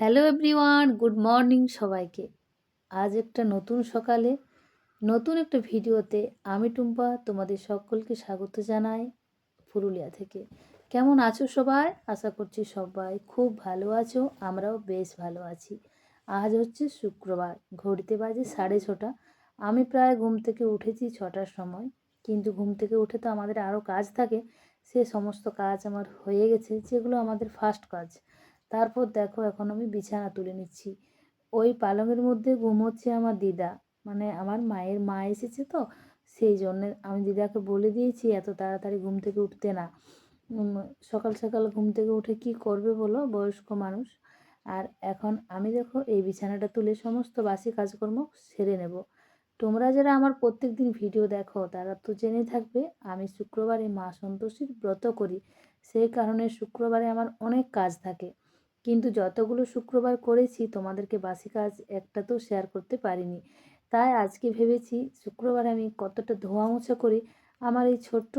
Hello everyone, good morning সবাইকে। আজ একটা নতুন সকালে, নতুন একটা ভিডিওতে আমি টুম্পা তোমাদের সকলকে স্বাগত জানাই পুরুলিয়া থেকে। কেমন আছো সবাই আশা করছি সবাই খুব ভালো আছো, আমরাও বেশ ভালো আছি। আজ হচ্ছে শুক্রবার, ঘড়িতে বাজে সাড়ে ছটা। আমি প্রায় ঘুম থেকে উঠেছি ছটার সময়, কিন্তু ঘুম থেকে উঠে তো আমাদের আরও কাজ থাকে, সে সমস্ত কাজ আমার হয়ে গেছে, যেগুলো আমাদের ফার্স্ট কাজ। তারপর দেখো এখন আমি বিছানা তুলে নিচ্ছি। ওই পালঙের মধ্যে ঘুমোচ্ছে আমার দিদা। মানে আমার মায়ের মা এসেছে তো, সেই জন্যে আমি দিদাকে বলে দিয়েছি, এত তাড়াতাড়ি ঘুম থেকে উঠতে না। সকাল সকাল ঘুম থেকে উঠে কি করবে বলো, বয়স্ক মানুষ? আর এখন আমি দেখো এই বিছানাটা তুলে সমস্ত বাসি কাজকর্ম সেরে নেব। তোমরা যারা আমার প্রত্যেক দিন ভিডিও দেখো, তারা তো জেনে থাকবে, আমি শুক্রবারে মা সন্তোষীর ব্রত করি। সেই কারণে শুক্রবারে আমার অনেক কাজ থাকে। কিন্তু যতগুলো শুক্রবার করেছি, তোমাদেরকে বাসি কাজ একটা তো শেয়ার করতে পারিনি। তাই আজকে ভেবেছি শুক্রবার আমি কতটা ধোয়া মোছা করি, আমার এই ছোট্ট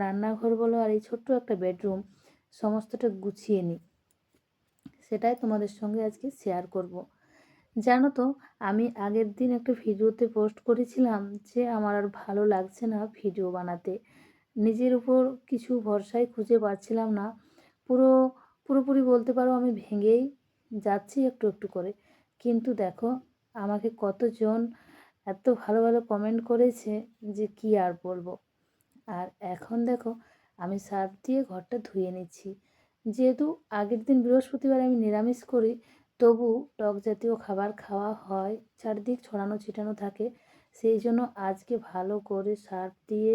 রান্নাঘর বলো আর এই ছোট্ট একটা বেডরুম সমস্তটা গুছিয়ে নিই। সেটাই তোমাদের সঙ্গে আজকে শেয়ার করব। জানো তো, আমি আগের দিন একটা ভিডিওতে পোস্ট করেছিলাম যে আমার আর ভালো লাগছে না ভিডিও বানাতে। নিজের উপর কিছু ভরসাই খুঁজে পাচ্ছিলাম না। পুরো পুরোপুরি বলতে পারো আমি ভেঙেই যাচ্ছি একটু একটু করে। কিন্তু দেখো, আমাকে কতজন এত ভালো ভালো কমেন্ট করেছে যে কি আর বলব। আর এখন দেখো, আমি সার্ফ দিয়ে ঘরটা ধুয়ে নিচ্ছি। যেহেতু আগের দিন বৃহস্পতিবার আমি নিরামিষ করি, তবু টক জাতীয় খাবার খাওয়া হয়, চারদিক ছড়ানো ছিটানো থাকে, সেই জন্য আজকে ভালো করে সার্ফ দিয়ে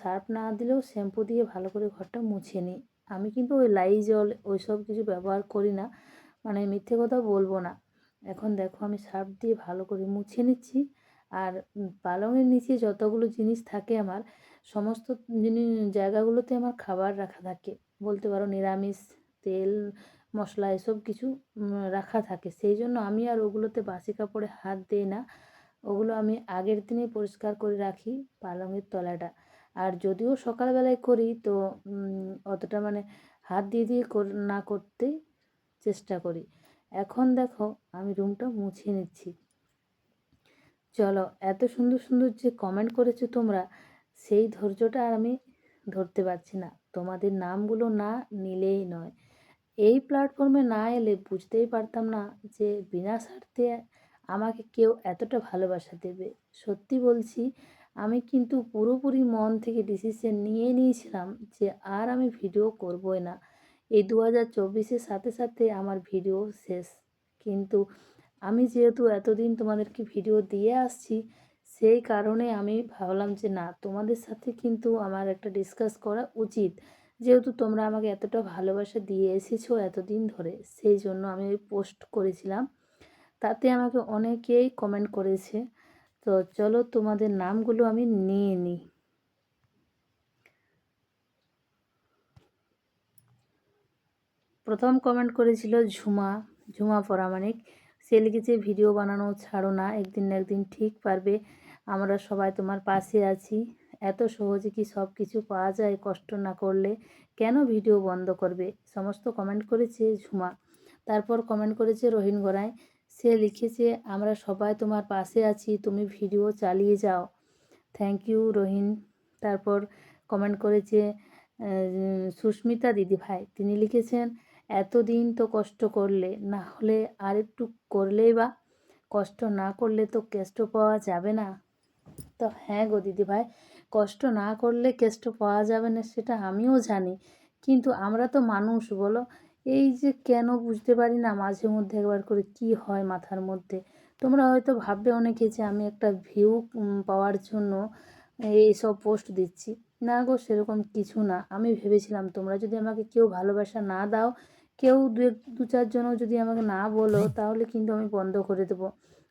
সার্ফ না দিলেও শ্যাম্পু দিয়ে ভালো করে ঘরটা মুছে নিই। আমি কিন্তু ওই লাইজল ওই সব কিছু ব্যবহার করি না। মানে মিথ্যে কথা বলব না। এখন দেখো আমি সার্ফ দিয়ে ভালো করে মুছে নিচ্ছি। আর পালংয়ের নিচে যতগুলো জিনিস থাকে আমার, সমস্ত জিনিস জায়গাগুলোতে আমার খাবার রাখা থাকে। বলতে পারো নিরামিষ, তেল, মশলা এসব কিছু রাখা থাকে। সেই জন্য আমি আর ওগুলোতে বাসি কাপড়ে হাত দিই না। ওগুলো আমি আগের দিনেই পরিষ্কার করে রাখি পালংয়ের তলাটা। আর যদিও সকালবেলায় করি, তো অতটা মানে হাত দিয়ে দিয়ে না করতেই চেষ্টা করি। এখন দেখো, আমি রুমটা মুছে নিচ্ছি। চলো, এত সুন্দর সুন্দর যে কমেন্ট করেছ তোমরা, সেই ধৈর্যটা আর আমি ধরতে পারছি না। তোমাদের নামগুলো না নিলেই নয়। এই প্ল্যাটফর্মে না এলে বুঝতেই পারতাম না যে বিনা স্বার্থে আমাকে কেউ এতটা ভালোবাসা দেবে। সত্যি বলছি আমি কিন্তু পুরোপুরি মন থেকে ডিসিশন নিয়ে নিয়েছিলাম যে আর আমি ভিডিও করবই না। এই দু হাজার চব্বিশের সাথে সাথে আমার ভিডিও শেষ। কিন্তু আমি যেহেতু এতদিন তোমাদেরকে ভিডিও দিয়ে আসছি, সেই কারণে আমি ভাবলাম যে না, তোমাদের সাথে কিন্তু আমার একটা ডিসকাস করা উচিত। যেহেতু তোমরা আমাকে এতটা ভালোবাসা দিয়ে এসেছ এতদিন ধরে, সেই জন্য আমি ওই পোস্ট করেছিলাম। তাতে আমাকে অনেকেই কমেন্ট করেছে। তো চলো তোমাদের নামগুলো আমি নিয়ে নিই। প্রথম কমেন্ট করেছিল ঝুমা ঝুমা পরামানিক সে লিখেছে, ভিডিও বানানো ছাড়ো না, একদিন না একদিন ঠিক পারবে। আমরা সবাই তোমার পাশে আছি। এত সহজে কি সব কিছু পাওয়া যায় কষ্ট না করলে? কেন ভিডিও বন্ধ করবে? সমস্ত কমেন্ট করেছে ঝুমা। তারপর কমেন্ট করেছে রহিন গড়ায় সে লিখেছে, আমরা সবাই তোমার পাশে আছি, তুমি ভিডিও চালিয়ে যাও। Thank you Rohin. তারপর কমেন্ট করেছে সুস্মিতা দিদি ভাই, তিনি লিখেছেন, এতদিন তো কষ্ট করলে, না হলে আর একটু করলেই বা? কষ্ট না করলে তো কেষ্ট পাওয়া যাবে না? তো হ্যাঁ গো দিদি ভাই, কষ্ট না করলে কেষ্ট পাওয়া যাবে না, সেটা আমিও জানি। কিন্তু আমরা তো মানুষ, বলো? এই যে কেন বুঝতে পারি না মাঝে মধ্যে একবার করে কি হয় মাথার মধ্যে। তোমরা হয়তো ভাববে অনেকে যে আমি একটা ভিউ পাওয়ার জন্য এইসব পোস্ট দিচ্ছি। না গো, সেরকম কিছু না। আমি ভেবেছিলাম তোমরা যদি আমাকে কেউ ভালোবাসা না দাও, কেউ দু এক দু চারজনও যদি আমাকে না বলো, তাহলে কিন্তু আমি বন্ধ করে দেবো।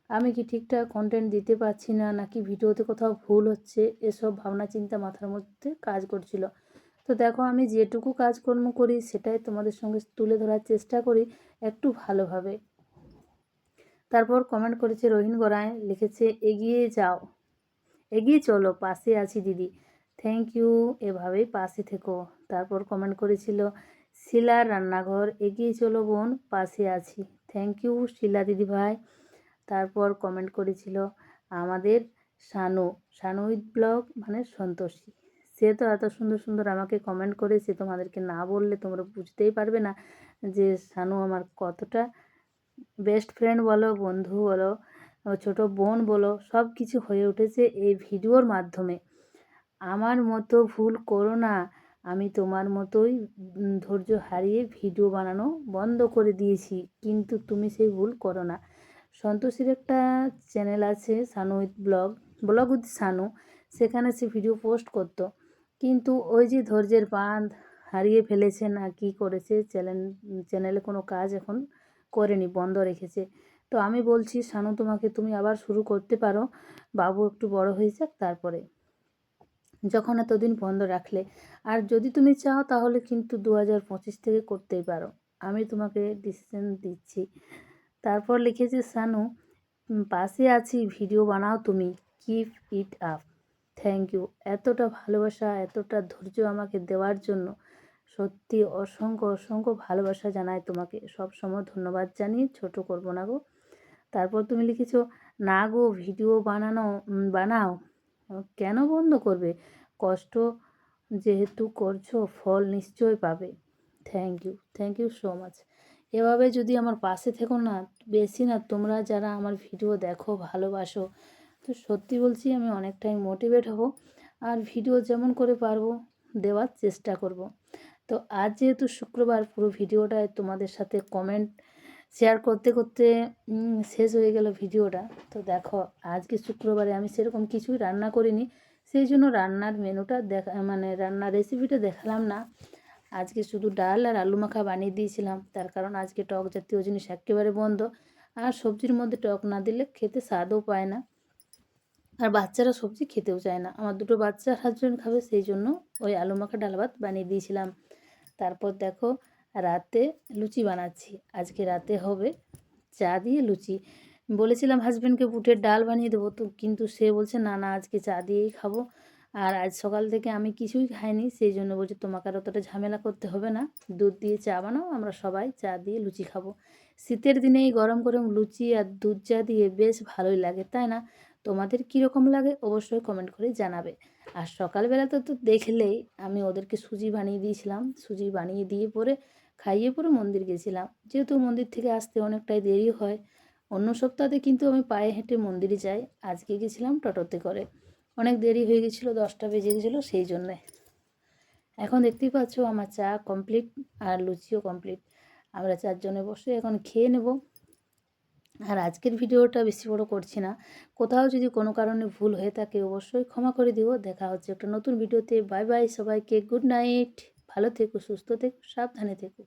আমি কি ঠিকঠাক কন্টেন্ট দিতে পারছি না, নাকি ভিডিওতে কোথাও ভুল হচ্ছে? এসব ভাবনা চিন্তা মাথার মধ্যে কাজ করছিল। তো দেখো আমি যেটুকু কাজকর্ম করি সেটাই তোমাদের সঙ্গে তুলে ধরার চেষ্টা করি একটু ভালোভাবে। তারপর কমেন্ট করেছে রহিন গোরায় লিখেছে, এগিয়ে যাও। এগিয়ে চলো, পাশে আছি দিদি। থ্যাংক ইউ এভাবেই পাশে থেকো। তারপর কমেন্ট করেছিল, শিলার রান্নাঘর, এগিয়ে চলো বোন, পাশে আছি। থ্যাংক ইউ শিলা দিদি ভাই। তারপর কমেন্ট করেছিল, আমাদের শানু শানু উইথ ব্লগ মানে সন্তোষী। সে তো এত সুন্দর সুন্দর আমাকে কমেন্ট করেছে, তোমাদেরকে না বললে তোমরা বুঝতেই পারবে না যে সানু আমার কতটা বেস্ট ফ্রেন্ড বলো, বন্ধু বলো, ছোট বোন বলো সব কিছু হয়ে উঠেছে এই ভিডিওর মাধ্যমে। আমার মতো ভুল করো না, আমি তোমার মতোই ধৈর্য হারিয়ে ভিডিও বানানো বন্ধ করে দিয়েছি, কিন্তু তুমি সেই ভুল করো না। সন্তোষীর একটা চ্যানেল আছে, Sanu with blog blog with Sanu, সেখানে সে ভিডিও পোস্ট করতো। কিন্তু ওই যে ধৈর্যের বাঁধ হারিয়ে ফেলেছে না কি করেছে চ্যানেল, চ্যানেলে কোনো কাজ এখন করেনি, বন্ধ রেখেছে। তো আমি বলছি শানু তোমাকে তুমি আবার শুরু করতে পারো, বাবু একটু বড় হয়ে যাক তারপরে। যখন এতদিন বন্ধ রাখলে, আর যদি তুমি চাও তাহলে কিন্তু দু হাজার পঁচিশ থেকে করতেই পারো। আমি তোমাকে ডিসিশন দিচ্ছি। তারপর লিখেছে শানু পাশে আছি ভিডিও বানাও তুমি keep it up thank you এতটা ভালোবাসা, এতটা ধৈর্য আমাকে দেওয়ার জন্য সত্যি অসংখ্য অসংখ্য ভালোবাসা জানায় তোমাকে। সব সময় ধন্যবাদ জানিয়ে ছোট করব না গো। তারপর তুমি লিখেছো, না গো, ভিডিও বানানো বানাও। কেন বন্ধ করবে? কষ্ট যেহেতু করছ, ফল নিশ্চয় পাবে। Thank you thank you so much এভাবে যদি আমার পাশে থেকো না, বেশি না, তোমরা যারা আমার ভিডিও দেখো, ভালোবাসো তো সত্যি বলছি আমি অনেকটাই মোটিভেট হব আর ভিডিও যেমন করে পারব দেওয়ার চেষ্টা করব। তো আজ যেহেতু শুক্রবার, পুরো ভিডিওটায় তোমাদের সাথে কমেন্ট শেয়ার করতে করতে শেষ হয়ে গেল ভিডিওটা তো দেখো, আজকে শুক্রবারে আমি সেরকম কিছুই রান্না করিনি, সেই জন্য রান্নার মেনুটা দেখা মানে রান্নার রেসিপিটা দেখালাম না। আজকে শুধু ডাল আর আলু মাখা বানিয়ে দিয়েছিলাম, তার কারণ আজকে টক জাতীয় জিনিস একেবারে বন্ধ। আর সবজির মধ্যে টক না দিলে খেতে স্বাদও পায় না। আর বাচ্চারা সবজি খেতেও চায় না। আমার দুটো বাচ্চা হাজব্যান্ড খাবে, সেই জন্য ওই আলু মাখা ডাল ভাত বানিয়ে দিয়েছিলাম। তারপর দেখো রাতে লুচি বানাচ্ছি। আজকে রাতে হবে চা দিয়ে লুচি। বলেছিলাম হাজব্যান্ডকে বুটের ডাল বানিয়ে দেবো তো, কিন্তু সে বলছে, না না, আজকে চা দিয়েই খাব। আর আজ সকাল থেকে আমি কিছুই খাইনি, সেই জন্য বলছে, তোমাকে আর অতটা ঝামেলা করতে হবে না। দুধ দিয়ে চা বানাও, আমরা সবাই চা দিয়ে লুচি খাব। শীতের দিনে এই গরম গরম লুচি আর দুধ চা দিয়ে বেশ ভালোই লাগে, তাই না? তোমাদের কীরকম লাগে অবশ্যই কমেন্ট করে জানাবে। আর সকালবেলাতে তো তো দেখলেই আমি ওদেরকে সুজি বানিয়ে দিয়েছিলাম। সুজি বানিয়ে দিয়ে পরে খাইয়ে পরে মন্দির গেছিলাম। যেহেতু মন্দির থেকে আসতে অনেকটাই দেরি হয়, অন্য সপ্তাহে কিন্তু আমি পায়ে হেঁটে মন্দিরে যাই। আজকে গেছিলাম টোটোতে করে। অনেক দেরি হয়ে গেছিল, দশটা বেজে গেছিল, সেই জন্যে। এখন দেখতেই পাচ্ছ আমার চা কমপ্লিট আর লুচিও কমপ্লিট আমরা চারজনে বসে এখন খেয়ে নেব। আর আজকের ভিডিওটা বেশি বড় করছি না। কোথাও যদি কোনো কারণে ভুল হয়ে থাকে অবশ্যই ক্ষমা করে দিও। দেখা হচ্ছে একটা নতুন ভিডিওতে। বাই বাই সবাইকে। Good night. ভালো থেকো, সুস্থ থেকো, সাবধানে থেকো।